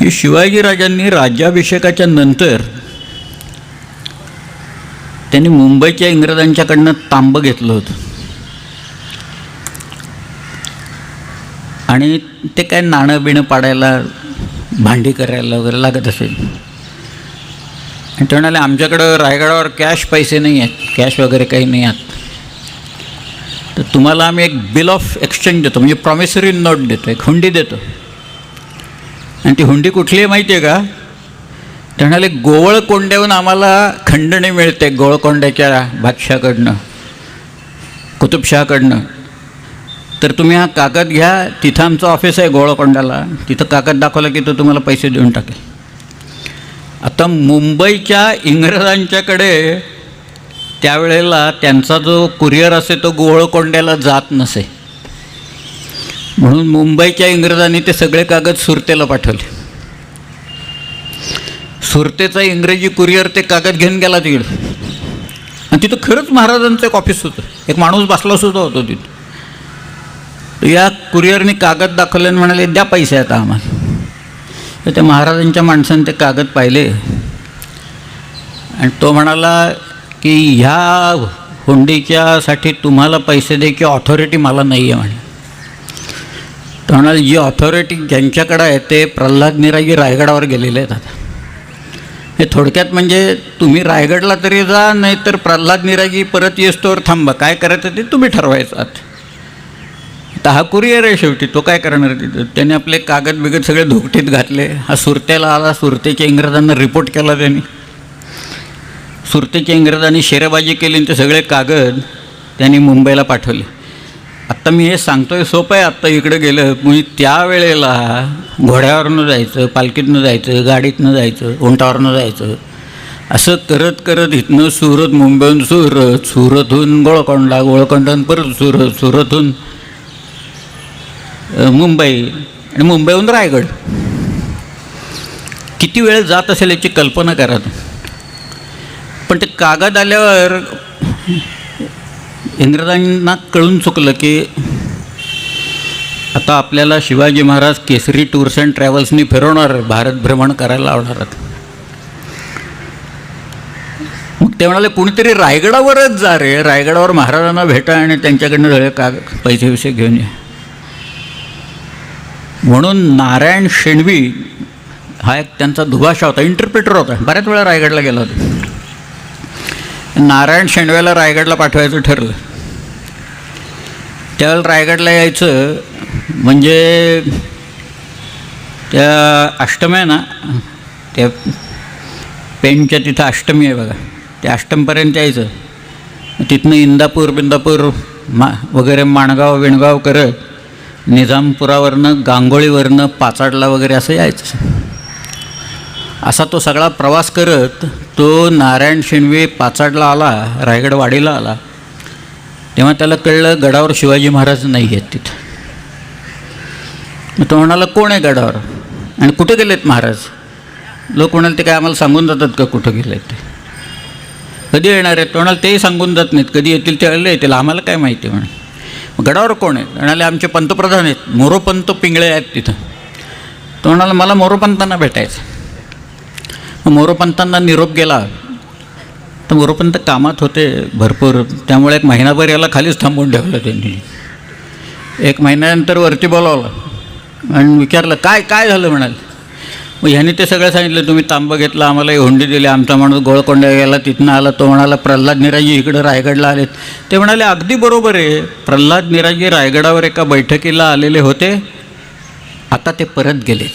की शिवाजीराजांनी राज्याभिषेकाच्या नंतर त्यांनी मुंबईच्या इंग्रजांच्याकडनं तांबं घेतलं होतं. आणि ते काय नाणं बिणं पाडायला भांडी करायला वगैरे लागत असेल. आणि ते म्हणाले आमच्याकडं रायगडावर कॅश पैसे नाही आहेत कॅश वगैरे काही नाही आहेत. तर तुम्हाला आम्ही एक बिल ऑफ एक्सचेंज देतो म्हणजे प्रॉमिसरी नोट देतो एक हुंडी देतो. आणि ती हुंडी कुठली आहे माहिती आहे का? ते म्हणाले गोवळकोंड्याहून आम्हाला खंडणी मिळते गोवळकोंड्याच्या बादशाकडनं कुतुबशहाकडनं तर तुम्ही हा कागद घ्या तिथं आमचं ऑफिस आहे गोवळकोंड्याला तिथं कागद दाखवला की तो तुम्हाला पैसे देऊन टाकेल. आता मुंबईच्या इंग्रजांच्याकडे त्यावेळेला त्यांचा जो कुरिअर असे तो गोवळकोंड्याला जात नसे. म्हणून मुंबईच्या इंग्रजांनी ते सगळे कागद सुरतेला पाठवले. सुरतेचा इंग्रजी कुरिअर ते कागद घेऊन गेला तिकडे. आणि तिथं खरंच महाराजांचं एक ऑफिस होतं. एक माणूस बसला सुद्धा होतो तिथं. या कुरिअरने कागद दाखवले आणि म्हणाले द्या पैसे आता आम्हाला. तर त्या महाराजांच्या माणसाने ते कागद पाहिले. आणि तो म्हणाला की ह्या हुंडीच्यासाठी तुम्हाला पैसे द्यायची ऑथॉरिटी मला नाही आहे म्हणे. त्यामुळे जी ऑथॉरिटी ज्यांच्याकडं आहे ते प्रल्हाद निराजी रायगडावर गेलेले आहेत आता. हे थोडक्यात म्हणजे तुम्ही रायगडला तरी जा नाहीतर प्रल्हाद निराजी परत येस्तोवर थांबा. काय करायचं ते तुम्ही ठरवायचं आता. हा कुरिअर आहे शेवटी तो काय करणार? तिथं त्याने आपले कागद बिगद सगळे धोकटीत घातले. हा सुरतेला आला सुरतेच्या इंग्रजांना रिपोर्ट केला त्यांनी. सुरतेच्या इंग्रजांनी शेरेबाजी केली आणि ते सगळे कागद त्यांनी मुंबईला पाठवले. आत्ता मी हे सांगतोय सोपं आहे आत्ता इकडे गेलं. मी त्यावेळेला घोड्यावरनं जायचं पालखीतनं जायचं गाडीतनं जायचं उंटावरनं जायचं. असं करत करत इथनं सुरत मुंबईहून सुरत सुरतहून गोळकोंडा गोळकोंडाहून परत सुरत सुरतहून मुंबई आणि मुंबईहून रायगड. किती वेळ जात असेल याची कल्पना करा पण ते कागद आल्यावर इंग्रजांना कळून चुकलं की आता आपल्याला शिवाजी महाराज केसरी टूर्स अँड ट्रॅव्हल्सनी फिरवणार भारत भ्रमण करायला लावणार आहेत. मग ते म्हणाले कुणीतरी रायगडावरच जा रे. रायगडावर महाराजांना भेटा आणि त्यांच्याकडनं सगळे का पैसे घेऊन ये. म्हणून नारायण शेणवी हा एक त्यांचा दुभाषा होता इंटरप्रिटर होता. बऱ्याच वेळा रायगडला गेला होता. नारायण शेणव्याला रायगडला पाठवायचं ठरलं. त्यावेळेला रायगडला यायचं म्हणजे त्या अष्टमी आहे ना त्या पेंटच्या तिथं अष्टमी आहे बघा. त्या अष्टमपर्यंत यायचं. तिथनं इंदापूर बिंदापूर मा वगैरे माणगाव विणगाव करत निजामपुरावरनं गांगोळीवरनं पाचाडला वगैरे असं यायचं. असा तो सगळा प्रवास करत तो नारायण शिणवे पाचाडला आला रायगड वाडीला आला. तेव्हा त्याला कळलं गडावर शिवाजी महाराज नाही आहेत तिथं. मग तो म्हणाला कोण आहे गडावर? आणि कुठे गेलेत महाराज? लोक म्हणाल ते काय आम्हाला सांगून जातात का कुठं गेलेत ते? कधी येणार आहेत? म्हणाल तेही सांगून जात नाहीत. कधी येतील त्यावेळेला येतील आम्हाला काय माहिती म्हणे. गडावर कोण आहेत? म्हणाले आमचे पंतप्रधान आहेत. मोरोपंत पिंगळे आहेत तिथं. तो म्हणाला मला मोरोपंतांना भेटायचं मोरोपंतांना निरोप गेला. तर मोरोपंत कामात होते भरपूर. त्यामुळे एक महिनाभर याला खालीच थांबवून ठेवलं त्यांनी. एक महिन्यानंतर वरती बोलावलं. आणि विचारलं काय काय झालं म्हणाल? मग ह्यांनी ते सगळं सांगितलं तुम्ही तांबं घेतला आम्हालाही हुंडी दिली आमचा माणूस गोळकोंडा गेला तिथनं आला तो म्हणाला प्रल्हाद निराजी इकडं रायगडला आलेत. ते म्हणाले अगदी बरोबर आहे. प्रल्हाद निराजी रायगडावर एका बैठकीला आलेले होते. आता ते परत गेले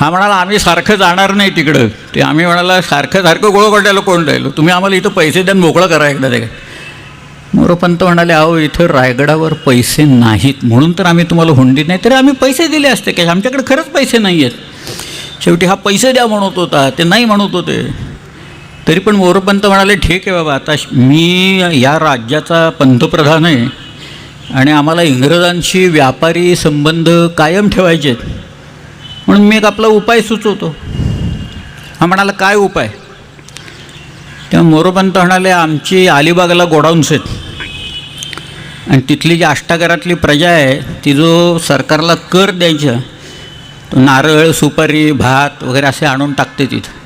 हा म्हणाला आम्ही सारखं जाणार नाही तिकडं. ते आम्ही म्हणाला सारखं सारखं गोळकोंड्याला कोण राहिलो? तुम्ही आम्हाला इथं पैसे द्या मोकळं करा एकदा ते. मोरोपंत म्हणाले अहो इथं रायगडावर पैसे नाहीत. म्हणून तर आम्ही तुम्हाला हुंडी नाही. तरी आम्ही पैसे दिले असते. काय आमच्याकडे खरंच पैसे नाही आहेत. शेवटी हा पैसे द्या म्हणत होता ते नाही म्हणत होते. तरी पण मोरोपंत म्हणाले ठीक आहे बाबा आता श- मी या राज्याचा पंतप्रधान आहे आणि आम्हाला इंग्रजांशी व्यापारी संबंध कायम ठेवायचे आहेत. म्हणून मी एक आपला उपाय सुचवतो. हा म्हणाला काय उपाय? तेव्हा मोरोपंत म्हणाले आमची अलिबागला गोडाऊन्स आहेत. आणि तिथली जी अष्टागरातली प्रजा आहे ती जो सरकारला कर द्यायचा तो नारळ सुपारी भात वगैरे असे आणून टाकते तिथं.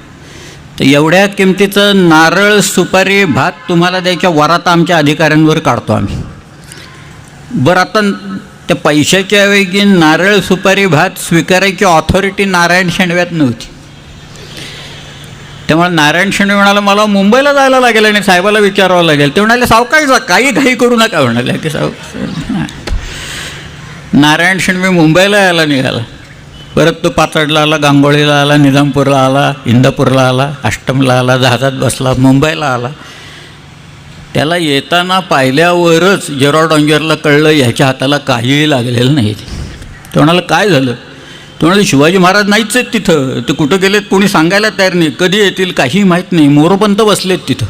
तर एवढ्या किमतीचं नारळ सुपारी भात तुम्हाला द्यायच्या वरात आमच्या अधिकाऱ्यांवर काढतो आम्ही. बरं आता त्या पैशाच्या ऐवजी नारळ सुपारी भात स्वीकारायची ऑथॉरिटी नारायण शेणव्यात नव्हती. त्यामुळे नारायण शेणवे म्हणाला मला मुंबईला जायला लागेल आणि साहेबाला विचारावं लागेल. ते म्हणाले सावकाश जा काही घाई करू नका. म्हणाले की साव नारायण शेणवे मुंबईला यायला निघाला. परत तो पाचडला आला गांगोळीला आला निजामपूरला आला इंदापूरला आला अष्टमला आला जहाजात बसला मुंबईला आला. त्याला येताना पाहिल्यावरच जेरॉ कळलं ह्याच्या हाताला काहीही लागलेलं नाही. तो म्हणाला काय झालं? ते म्हणाले शिवाजी महाराज नाहीच आहेत तिथं. ते कुठं गेलेत कोणी सांगायला तयार नाही. कधी येतील काहीही माहीत नाही. मोरोपंत बसलेत तिथं.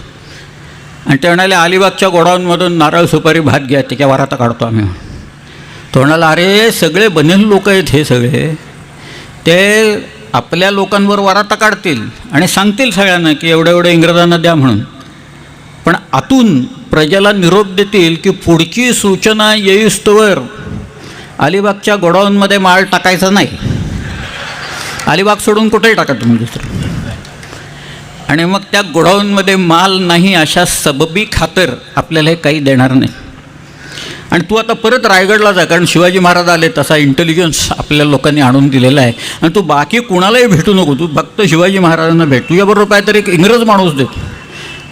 आणि ते म्हणाले अलिबागच्या गोडाऊनमधून नारळ सुपारी भात घ्या. त्याच्या वाराता काढतो आम्ही. तो म्हणाला अरे सगळे बनेल लोक आहेत हे सगळे. ते आपल्या लोकांवर वाराता काढतील आणि सांगतील सगळ्यांना की एवढं एवढं इंग्रजांना द्या म्हणून. पण आतून प्रजेला निरोप देतील की पुढची सूचना येईस्तोवर. अलिबागच्या गोडाऊनमध्ये माल टाकायचा नाही. अलिबाग सोडून कुठेही टाका तुम्ही दुसरं. आणि मग त्या गोडाऊनमध्ये माल नाही अशा सबबी खातर आपल्याला हे काही देणार नाही. आणि तू आता परत रायगडला जा कारण शिवाजी महाराज आले तसा इंटेलिजन्स आपल्या लोकांनी आणून दिलेला आहे. आणि तू बाकी कुणालाही भेटू नको तू फक्त शिवाजी महाराजांना भेट. तुझ्याबरोबर काहीतरी एक इंग्रज माणूस देतो.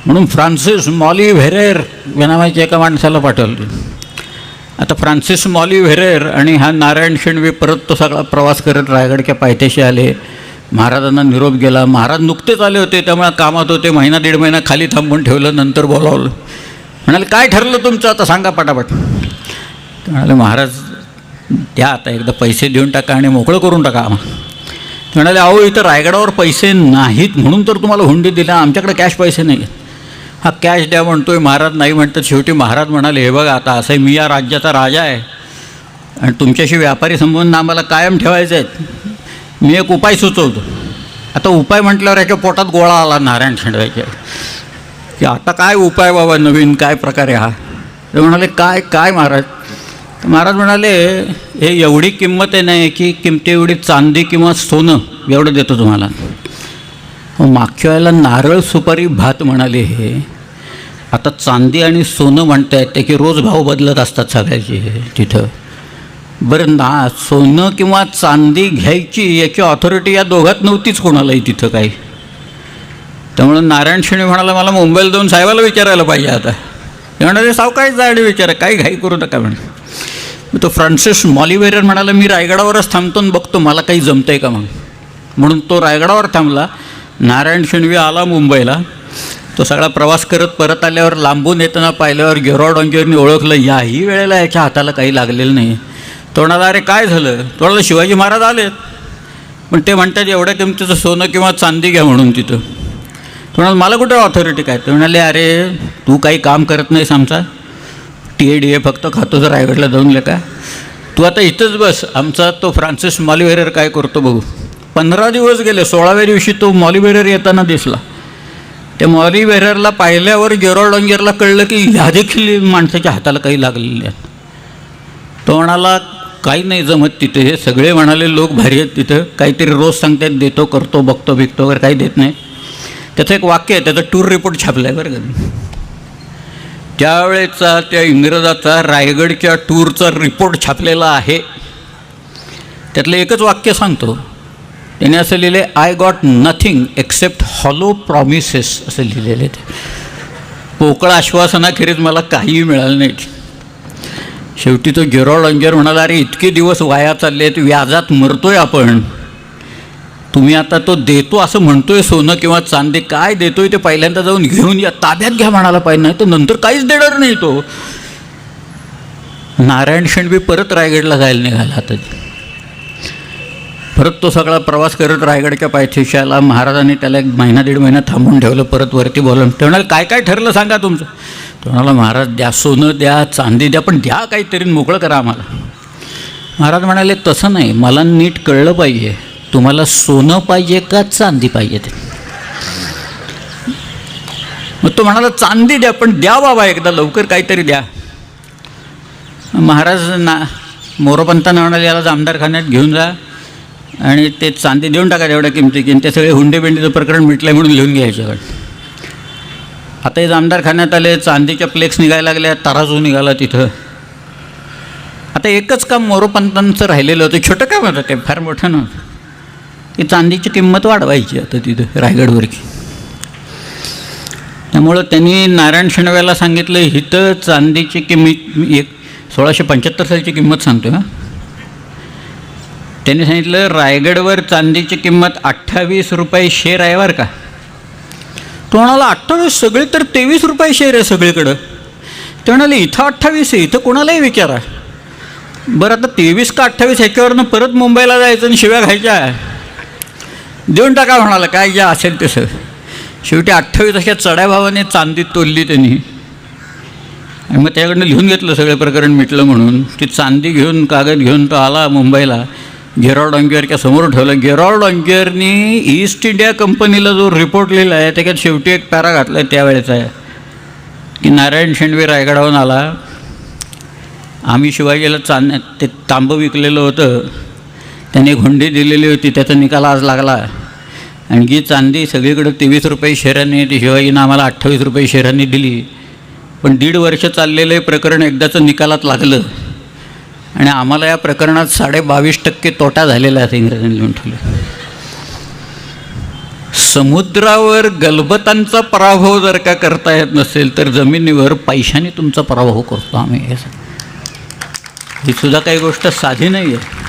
म्हणून फ्रान्सिस मॉली व्हेरेर या नावाच्या एका माणसाला पाठवलं. आता फ्रान्सिस मॉली व्हेरेर आणि हा नारायण शेणवी परत तो सगळा प्रवास करत रायगडच्या पायथ्याशी आले. महाराजांना निरोप गेला. महाराज नुकतेच आले होते त्यामुळे कामात होते. महिना दीड महिना खाली थांबून ठेवलं नंतर बोलावलं. म्हणाले काय ठरलं तुमचं? आता सांगा पटापट. म्हणाले महाराज द्या आता एकदा पैसे देऊन टाका आणि मोकळं करून टाका आम्हाला. ते म्हणाले अहो इथं रायगडावर पैसे नाहीत म्हणून तर तुम्हाला हुंडी दिला. आमच्याकडे कॅश पैसे नाही आहेत हा कॅश द्या म्हणतोय महाराज नाही म्हणतात शेवटी महाराज म्हणाले हे बघा आता असं मी या राज्याचा राजा आहे. आणि तुमच्याशी व्यापारी संबंध आम्हाला कायम ठेवायचे आहेत. मी एक उपाय सुचवतो. आता उपाय म्हटल्यावर याच्या पोटात गोळा आला नारायण शेंडव्याच्या की आता काय उपाय बाबा नवीन काय प्रकारे हा? ते म्हणाले काय काय महाराज? महाराज म्हणाले हे एवढी किंमत आहे नाही की किमती एवढी चांदी किंवा सोनं एवढं देतो तुम्हाला. मागच्या वेळेला नारळ सुपारी भात म्हणाले हे. आता चांदी आणि सोनं म्हणतायत ते की रोज भाव बदलत असतात सगळ्याचे तिथं. बरं ना सोनं किंवा चांदी घ्यायची याची ऑथॉरिटी या दोघात नव्हतीच कोणालाही तिथं काही. त्यामुळं नारायण शेणे म्हणाला मला मुंबईला जाऊन साहेबाला विचारायला पाहिजे आता. ते म्हणाले सावकाळीच जा विचारा काही घाई करू नका म्हणे. तो फ्रान्सिस मॉलिवेरियन म्हणाला मी रायगडावरच थांबतो आणि बघतो मला काही जमतंय आहे का मग? म्हणून तो रायगडावर थांबला. नारायण शेणवी आला मुंबईला. तो सगळा प्रवास करत परत आल्यावर लांबून येताना पाहिल्यावर गेरॉ डॉंजरनी ओळखलं याही वेळेला याच्या हाताला काही लागलेलं नाही. तो म्हणाला अरे काय झालं? तो शिवाजी महाराज आलेत. पण ते म्हणतात एवढ्या किमतीचं सोनं किंवा चांदी घ्या म्हणून तिथं. तो मला कुठं ऑथॉरिटी काय? ते म्हणाले अरे तू काही काम करत नाहीस आमचा. टी ए डी ए फक्त खातोच रायगडला जाऊन का तू आता इथंच बस. आमचा तो फ्रान्सिस मालिवेरर काय करतो बघू. पंधरा दिवस गेले सोळाव्या दिवशी तो मॉलिबेरर येताना दिसला. त्या मॉलिबेररला पाहिल्यावर गेरॉल डॉंजरला कळलं की ह्या देखील माणसाच्या हाताला काही लागलेले आहेत. तो म्हणाला काही नाही जमत तिथे हे सगळे म्हणाले लोक भारी आहेत तिथं. काहीतरी रोज सांगतात देतो करतो बघतो बिकतो वगैरे काही देत नाही. त्याचं एक वाक्य आहे त्याचा टूर रिपोर्ट छापला आहे बरं का. त्यावेळेचा त्या इंग्रजाचा रायगडच्या टूरचा रिपोर्ट छापलेला आहे त्यातलं एकच वाक्य सांगतो. त्याने असं लिहिले I got nothing except hollow promises असं लिहिलेलं ते. पोकळ आश्वासनाखेरीज मला काहीही मिळालं नाही. शेवटी तो जेरॉल अंजर म्हणाला अरे इतके दिवस वाया चालले आहेत व्याजात मरतोय आपण. तुम्ही आता तो देतो असं म्हणतोय सोनं किंवा चांदी काय देतोय ते पहिल्यांदा जाऊन घेऊन या ताब्यात घ्या म्हणाला पाहिजे नाही तर नंतर काहीच देणार नाही तो. नारायण शेणबी परत रायगडला जायला निघाला आता. परत तो सगळा प्रवास करत रायगडच्या पायथ्याशी आला महाराजांनी त्याला एक महिना दीड महिना थांबून ठेवलं परत वरती बोलवून ते म्हणाले काय काय ठरलं सांगा तुमचं. तो म्हणाला महाराज द्या सोनं द्या चांदी द्या पण द्या काहीतरी मोकळं करा आम्हाला. महाराज म्हणाले तसं नाही मला नीट कळलं पाहिजे. तुम्हाला सोनं पाहिजे का चांदी पाहिजे ते? मग तो म्हणाला चांदी द्या पण द्या बाबा एकदा लवकर काहीतरी द्या. महाराज ना मोरोपंतांना म्हणाले याला जामदारखान्यात घेऊन जा. आणि ते चांदी देऊन टाका तेवढ्या किमती की ते सगळे हुंडे बिंडीचं प्रकरण मिटलं म्हणून लिहून घ्यायच्याकडे आता हे जामदार खाण्यात आले चांदीच्या प्लेक्स निघायला लागल्या तराजू निघाला तिथं. आता एकच काम मोरोपंतांचं राहिलेलं होतं छोटं काम होतं ते फार मोठं नव्हतं. की चांदीची किंमत वाढवायची आता तिथं रायगडवरची. त्यामुळं त्यांनी नारायण शेणव्याला सांगितलं इथं चांदीची किंमत एक सोळाशे पंच्याहत्तर सालची किंमत सांगतो हां. त्यांनी सांगितलं रायगडवर चांदीची किंमत अठ्ठावीस रुपये शेर आहे बरं का. तो म्हणाला अठ्ठावीस सगळे तर तेवीस रुपये शेर आहे सगळीकडं. ते म्हणाले इथं अठ्ठावीस आहे इथं कोणालाही विचारा. बरं आता तेवीस का अठ्ठावीस ह्याच्यावरनं परत मुंबईला जायचं आणि शिव्या खायच्या देऊन टाका म्हणाला काय जे असेल तसं. शेवटी अठ्ठावीस अशा चढ्या भावाने चांदी तोलली त्यांनी. आणि मग त्याकडनं लिहून घेतलं सगळं प्रकरण मिटलं म्हणून ती चांदी घेऊन कागद घेऊन तो आला मुंबईला गेरॉल्ड ऑंगियरच्या समोर ठेवलं. गेरॉल्ड ऑंगियरनी ईस्ट इंडिया कंपनीला जो रिपोर्ट लिहिला आहे त्याच्यात शेवटी एक पॅरा घातला आहे त्यावेळेचा आहे. की नारायण शेंडवे रायगडावरून आला. आम्ही शिवाजीला चांद ते तांबं विकलेलं होतं. त्याने हुंडी दिलेली होती त्याचा निकाल आज लागला आणि जी चांदी सगळीकडे तेवीस रुपये शेरांनी ती शिवाजीनं आम्हाला अठ्ठावीस रुपये शेरांनी दिली. पण दीड वर्ष चाललेलं प्रकरण एकदाचं निकालात लागलं. आणि आम्हाला या प्रकरणात साडे बावीस टक्के तोटा झालेला आहे इंग्रजांनी लिहून ठेवलं समुद्रावर गलबतांचा पराभव जर का करता येत नसेल तर जमिनीवर पैशाने तुमचा पराभव करतो आम्ही. हे ही सुद्धा काही गोष्ट साधी नाही आहे